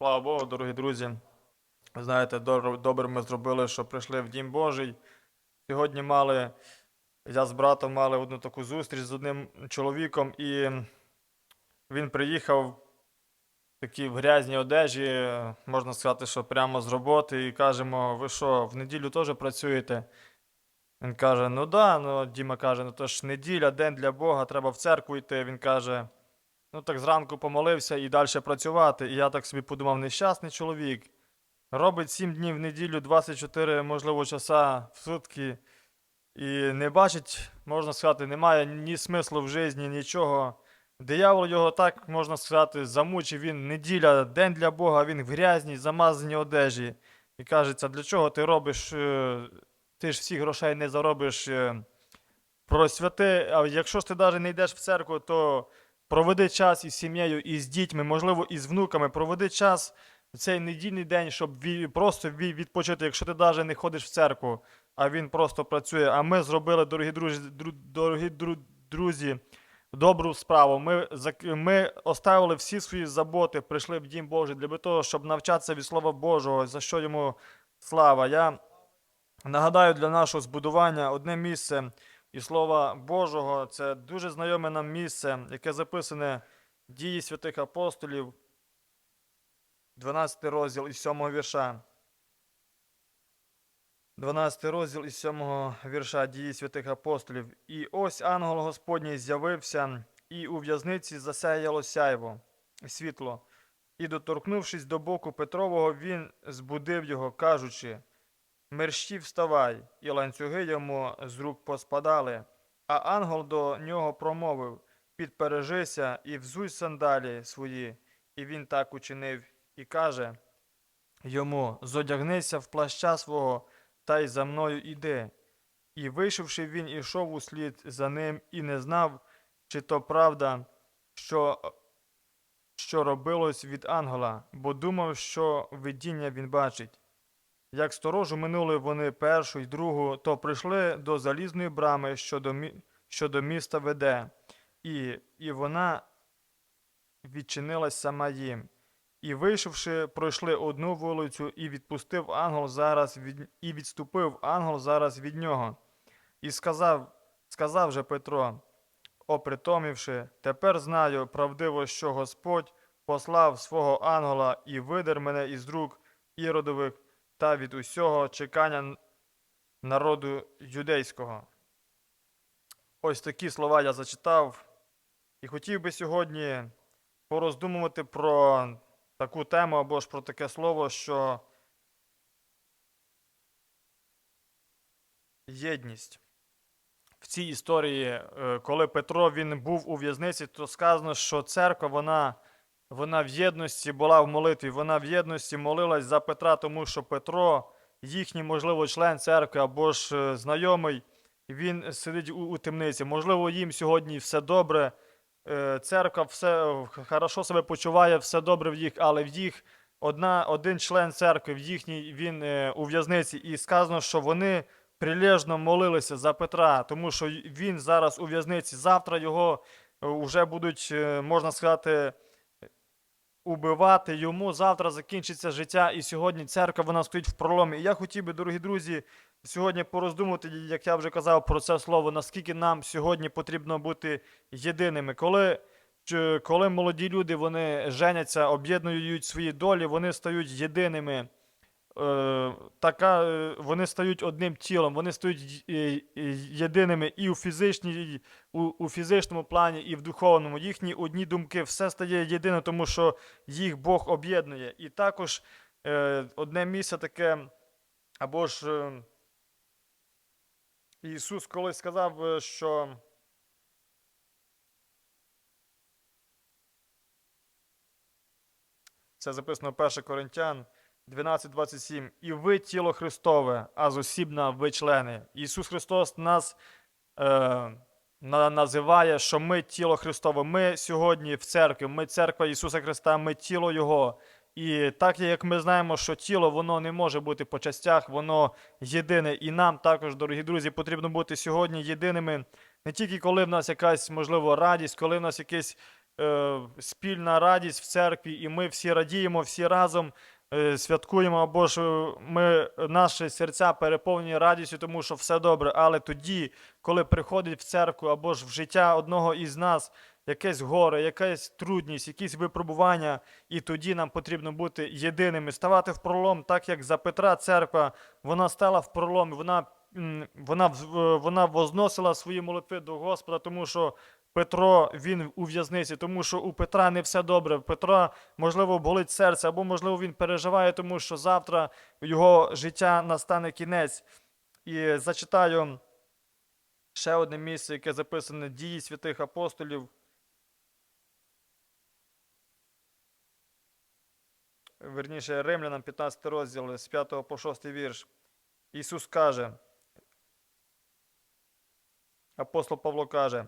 Слава Богу, дорогі друзі. Знаєте, добре ми зробили, що прийшли в Дім Божий. Сьогодні мали, я з братом мали одну таку зустріч з одним чоловіком, і він приїхав такий в грязній одежі, можна сказати, що прямо з роботи, і кажемо, ви що, в неділю теж працюєте? Він каже: Ну да, ну Діма каже, ну то ж неділя, день для Бога, треба в церкву йти. Він каже. Ну так зранку помолився і далі працювати. І я так собі подумав, нещасний чоловік. Робить 7 днів в неділю, 24, можливо, часа в сутки. І не бачить, можна сказати, немає ні смислу в житті, нічого. Диявол його так, можна сказати, замучив. Він неділя, день для Бога, він в грязній, замазаній одежі. І кажеться, для чого ти робиш, е, ти ж всіх грошей не заробиш. е, Просвяти, а якщо ж ти навіть не йдеш в церкву, то проведи час із сім'єю, із дітьми, можливо, із внуками. Проведи час в цей недільний день, щоб просто відпочити, якщо ти навіть не ходиш в церкву, а він просто працює. А ми зробили, дорогі друзі, дорогі друзі, добру справу. Ми, ми оставили всі свої заботи, прийшли в Дім Божий для того, щоб навчатися від Слова Божого, за що йому слава. Я нагадаю для нашого збудування одне місце і Слова Божого. Це дуже знайоме нам місце, яке записане в дії святих апостолів, 12 розділ із 7 вірша. 12 розділ із 7 вірша дії святих апостолів. І ось ангел Господній з'явився, і у в'язниці засяяло сяйво, світло. І, доторкнувшись до боку Петрового, він збудив його, кажучи: Мерщій вставай, і ланцюги йому з рук поспадали. А ангел до нього промовив: Підпережися і взуй сандалі свої. І він так учинив, і каже йому: Зодягнися в плаща свого, та й за мною іди. І вийшовши, він ішов услід за ним і не знав, чи то правда, що, що робилось від ангела, бо думав, що видіння він бачить. Як сторожу минули вони першу й другу, то прийшли до залізної брами, що до, мі... що до міста веде, і, і вона відчинилась сама їм. І, вийшовши, пройшли одну вулицю, і відпустив ангел зараз від... і відступив ангел зараз від нього. І сказав, сказав же Петро, опритомівши, тепер знаю правдиво, що Господь послав свого ангела і видер мене із рук іродових та від усього чекання народу юдейського. Ось такі слова я зачитав. І хотів би сьогодні пороздумувати про таку тему або ж про таке слово, що єдність. В цій історії, е, коли Петро він був у в'язниці, то сказано, що церква вона, вона в єдності була в молитві, вона в єдності молилась за Петра, тому що Петро, їхній, можливо, член церкви або ж е, знайомий, він сидить у, у темниці. Можливо, їм сьогодні все добре. е, Церква все е, хорошо себе почуває, все добре в їх, але в їх одна, один член церкви, в їхній він у в'язниці, і сказано, що вони прилежно молилися за Петра, тому що він зараз у в'язниці. Завтра його вже будуть, можна сказати, убивати йому. Завтра закінчиться життя, і сьогодні церква вона стоїть в проломі. І я хотів би, дорогі друзі, сьогодні пороздумати, як я вже казав про це слово, наскільки нам сьогодні потрібно бути єдиними. Коли, коли молоді люди вони женяться, об'єднують свої долі, вони стають єдиними. Е, така, е, вони стають одним тілом, вони стають е, єдиними і у, фізичній, у, у фізичному плані, і в духовному. Їхні одні думки, все стає єдине, тому що їх Бог об'єднує. І також одне місце таке, або ж Ісус колись сказав, що це записано 1 Коринтян 12.27. І ви тіло Христове, а зосібна ви члени. Ісус Христос нас е, на- називає, що ми тіло Христове. Ми сьогодні в церкві, ми церква Ісуса Христа, ми тіло Його. І так як ми знаємо, що тіло воно не може бути по частях, воно єдине. І нам також, дорогі друзі, потрібно бути сьогодні єдиними не тільки коли в нас якась, можливо, радість, коли в нас якесь е, спільна радість в церкві, і ми всі радіємо, всі разом святкуємо, або ж е, ми, наші серця переповнені радістю, тому що все добре. Але тоді, коли приходить в церкву або ж в життя одного із нас якесь горе, якась трудність, якісь випробування, і тоді нам потрібно бути єдиними, ставати в пролом, так як за Петра церква, вона стала в пролом, вона, вона, е, вона возносила свої молитви до Господа, тому що Петро він у в'язниці, тому що у Петра не все добре. В Петра, можливо, болить серце, або, можливо, він переживає, тому що завтра його життя настане кінець. І зачитаю ще одне місце, яке записане дії святих апостолів. Верніше, Римлянам 15 розділ з 5 по 6 вірш. Ісус каже, апостол Павло каже,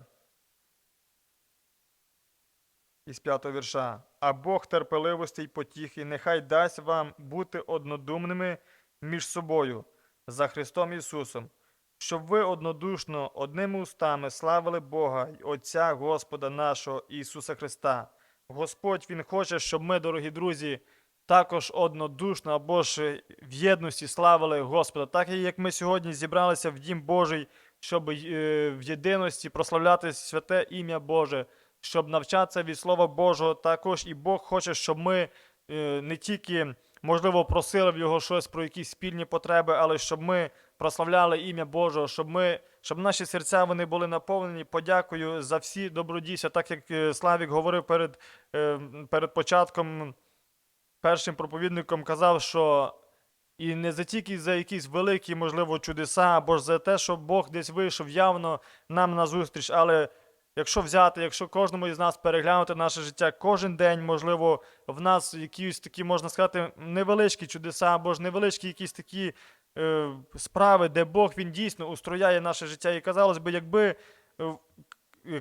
із 5 вірша. А Бог терпеливості й потіхи, нехай дасть вам бути однодумними між собою за Христом Ісусом, щоб ви однодушно одними устами славили Бога й Отця Господа нашого Ісуса Христа. Господь Він хоче, щоб ми, дорогі друзі, також однодушно або ж в єдності славили Господа, так і як ми сьогодні зібралися в Дім Божий, щоб е, в єдиності прославляти святе ім'я Боже, щоб навчатися від Слова Божого. Також і Бог хоче, щоб ми е, не тільки, можливо, просили в Його щось про якісь спільні потреби, але щоб ми прославляли ім'я Божого, щоб ми, щоб наші серця вони були наповнені подякою за всі добродійся, так як е, Славік говорив перед, е, перед початком першим проповідником казав, що і не за тільки за якісь великі, можливо, чудеса, або ж за те, що Бог десь вийшов явно нам на зустріч, але якщо взяти, якщо кожному із нас переглянути наше життя, кожен день, можливо, в нас якісь такі, можна сказати, невеличкі чудеса, або ж невеличкі якісь такі е, справи, де Бог він дійсно устрояє наше життя. І казалось би, якби. е,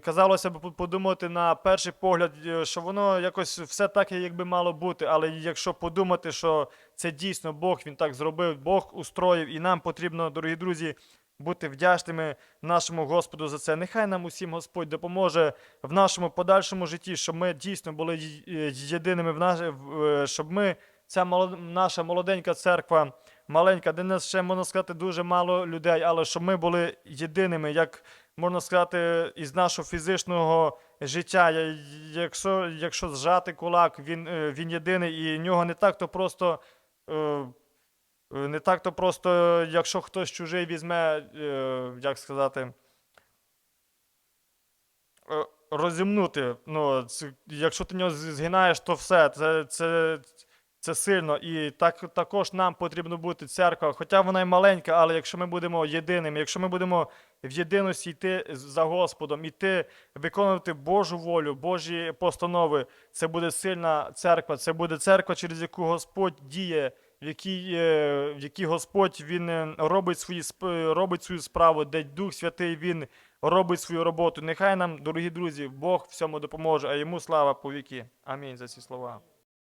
Казалося б подумати на перший погляд, е, що воно якось все так, як би мало бути. Але якщо подумати, що це дійсно Бог він так зробив, Бог устроїв, і нам потрібно, дорогі друзі, бути вдячними нашому Господу за це. Нехай нам усім Господь допоможе в нашому подальшому житті, щоб ми дійсно були е, єдиними в наш, е, щоб ми, ця молод- наша молоденька церква, маленька, де нас ще можна сказати дуже мало людей, але щоб ми були єдиними, як можна сказати, із нашого фізичного життя. Якщо, якщо зжати кулак, він, е, він єдиний, і нього не так то просто. Не так то просто, якщо хтось чужий візьме, е, як сказати, е, розімнути. Ну, якщо ти нього згинаєш, то все. Це, це, це сильно. І так, також нам потрібно бути церква, хоча вона й маленька, але якщо ми будемо єдиними, якщо ми будемо в єдиності йти за Господом, йти виконувати Божу волю, Божі постанови, це буде сильна церква, це буде церква, через яку Господь діє, в якій, е, в якій Господь він е, робить, свої, робить свою справу, де Дух Святий Він робить свою роботу. Нехай нам, дорогі друзі, Бог всьому допоможе, а йому слава по віки. Амінь за ці слова.